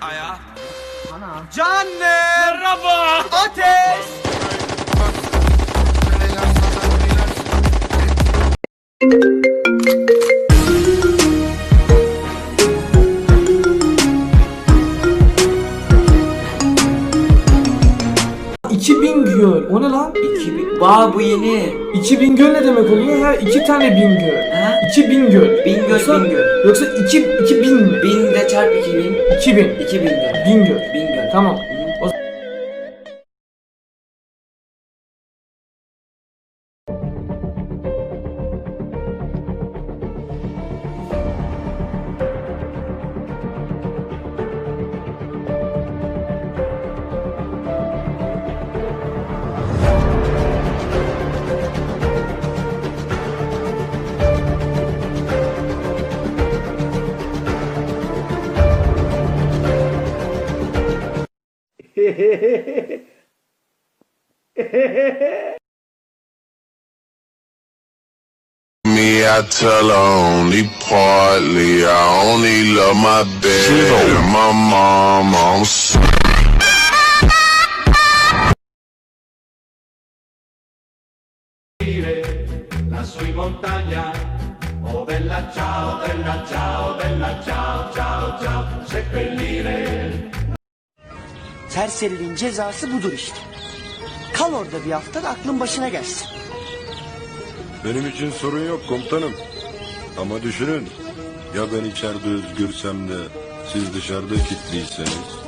Aya. Ana. Canım. Merhaba. Ateş. 2000 göl. O ne lan? 2000. Vay bu yeni. 2000 göl ne demek oluyor? Ha iki tane bin göl. Ha? 2000 göl. Bin göl, Yoksa, bin göl. Yoksa 2 2000 mi? Bin de çarp 2000. 2000. 2000 göl. Bin göl. Bin göl. Tamam. Me, I tell her only partly. I only love my bed and my mom on s- lassù in montagna. Oh bella ciao, bella ciao, bella ciao, ciao, ciao, seppellire Serseriliğin cezası budur işte. Kal orada bir hafta da aklın başına gelsin. Benim için sorun yok komutanım. Ama düşünün. Ya ben içeride özgürsem de siz dışarıda kilitliyseniz.